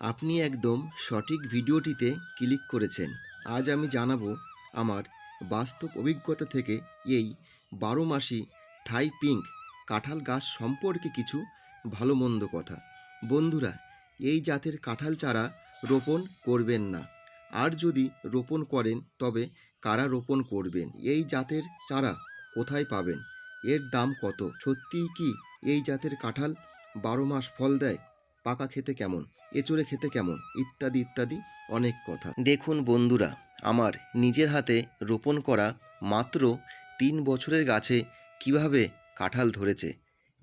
আপনি একদম সঠিক ভিডিওটিতে ক্লিক করেছেন। আজ আমি জানাব আমার বাস্তব অভিজ্ঞতা থেকে এই বারো মাসি থাই পিঙ্ক কাঁঠাল গাছ সম্পর্কে কিছু ভালো মন্দ কথা। বন্ধুরা, এই জাতের কাঁঠাল চারা রোপণ করবেন না। আর যদি রোপণ করেন, তবে কারা রোপণ করবেন? এই জাতের চারা কোথায় পাবেন? এর দাম কত? সত্যিই কি এই জাতের কাঁঠাল বারো মাস ফল দেয়? পাকা খেতে কেমন? এচড়ে খেতে কেমন? ইত্যাদি ইত্যাদি অনেক কথা। দেখুন বন্ধুরা, আমার নিজের হাতে রোপণ করা মাত্র তিন বছরের গাছে কীভাবে কাঁঠাল ধরেছে।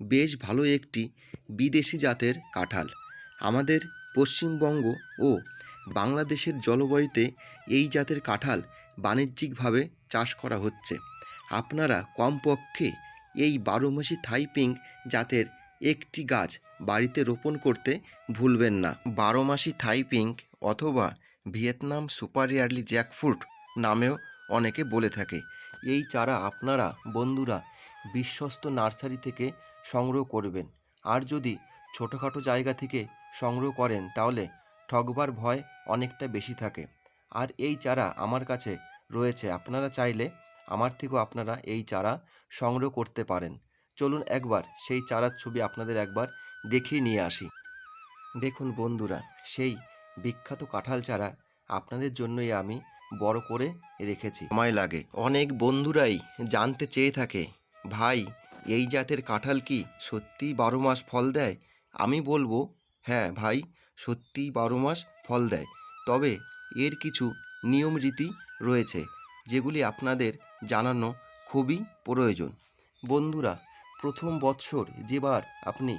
বেশ ভালো একটি বিদেশি জাতের কাঁঠাল। আমাদের পশ্চিমবঙ্গ ও বাংলাদেশের জলবায়ুতে এই জাতের কাঁঠাল বাণিজ্যিকভাবে চাষ করা হচ্ছে। আপনারা কমপক্ষে এই বারো মাসি থাই পিঙ্ক জাতের একটি গাছ বাড়িতে রোপণ করতে ভুলবেন না। বারো মাসি থাই পিঙ্ক অথবা ভিয়েতনাম সুপার ইয়ারলি জ্যাকফ্রুট নামেও অনেকে বলে থাকে। এই চারা আপনারা, বন্ধুরা, বিশ্বস্ত নার্সারি থেকে সংগ্রহ করবেন। আর যদি ছোটোখাটো জায়গা থেকে সংগ্রহ করেন, তাহলে ঠকবার ভয় অনেকটা বেশি থাকে। আর এই চারা আমার কাছে রয়েছে। আপনারা চাইলে আমার থেকেও আপনারা এই চারা সংগ্রহ করতে পারেন। চলুন একবার সেই চারার ছবি আপনাদের একবার দেখিয়ে নিয়ে আসি। দেখুন বন্ধুরা, সেই বিখ্যাত কাঁঠাল চারা আপনাদের জন্যই আমি বড় করে রেখেছি। সময় লাগে। অনেক বন্ধুরাই জানতে চেয়ে থাকে, ভাই, এই জাতের কাঁঠাল কি সত্যিই বারো মাস ফল দেয়? আমি বলব হ্যাঁ ভাই, সত্যিই বারো মাস ফল দেয়। তবে এর কিছু নিয়ম রীতি রয়েছে, যেগুলি আপনাদের জানানো খুবই প্রয়োজন। বন্ধুরা প্রথম বৎসর যেবার আপনি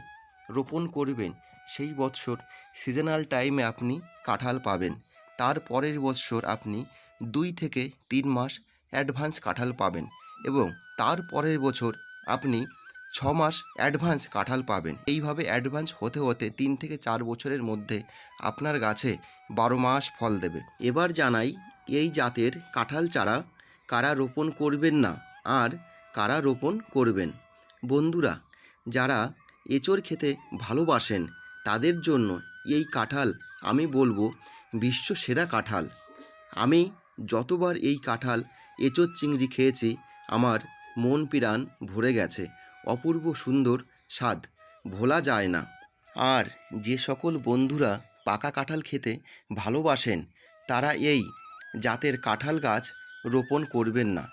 রোপণ করবেন, সেই বৎসর সিজনাল টাইমে আপনি কাঁঠাল পাবেন। তার পরের বৎসর আপনি দুই থেকে তিন মাস অ্যাডভান্স কাঁঠাল পাবেন এবং তার পরের বছর আপনি ছ মাস অ্যাডভান্স কাঁঠাল পাবেন। এইভাবে অ্যাডভান্স হতে হতে তিন থেকে চার বছরের মধ্যে আপনার গাছে বারো মাস ফল দেবে। এবার জানাই, এই জাতের কাঁঠাল চারা কারা রোপণ করবেন না? আর কারা রোপণ করবেন? বন্ধুরা, যারা এঁচড় খেতে ভালোবাসেন, তাদের জন্য এই কাঁঠাল আমি বলব বিশ্ব সেরা কাঁঠাল। আমি যতবার এই কাঁঠাল, এঁচড় চিংড়ি খেয়েছি, আমার মন পিরান ভরে গেছে। অপূর্ব সুন্দর স্বাদ, ভোলা যায় না। আর যে সকল বন্ধুরা পাকা কাঁঠাল খেতে ভালোবাসেন, তারা এই জাতের কাঁঠাল গাছ রোপণ করবেন না।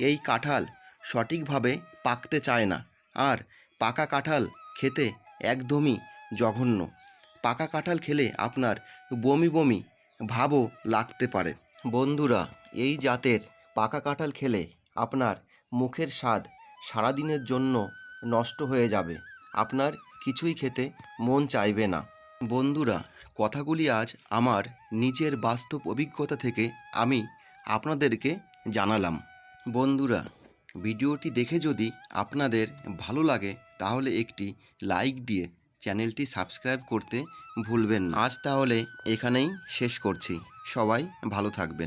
এই কাঁঠাল সঠিকভাবে পাকতে চায় না। আর পাকা কাঁঠাল খেতে একদমই জঘন্য। পাকা কাঁঠাল খেলে আপনার বমি বমি ভাবও লাগতে পারে। বন্ধুরা, এই জাতের পাকা কাঁঠাল খেলে আপনার মুখের স্বাদ সারাদিনের জন্য নষ্ট হয়ে যাবে। আপনার কিছুই খেতে মন চাইবে না। বন্ধুরা, কথাগুলি আজ আমার নিজের বাস্তব অভিজ্ঞতা থেকে আমি আপনাদেরকে জানালাম। বন্ধুরা ভিডিওটি দেখে যদি আপনাদের ভালো লাগে, তাহলে একটি লাইক দিয়ে চ্যানেলটি সাবস্ক্রাইব করতে ভুলবেন না। আজ তাহলে এখানেই শেষ করছি। সবাই ভালো থাকবেন।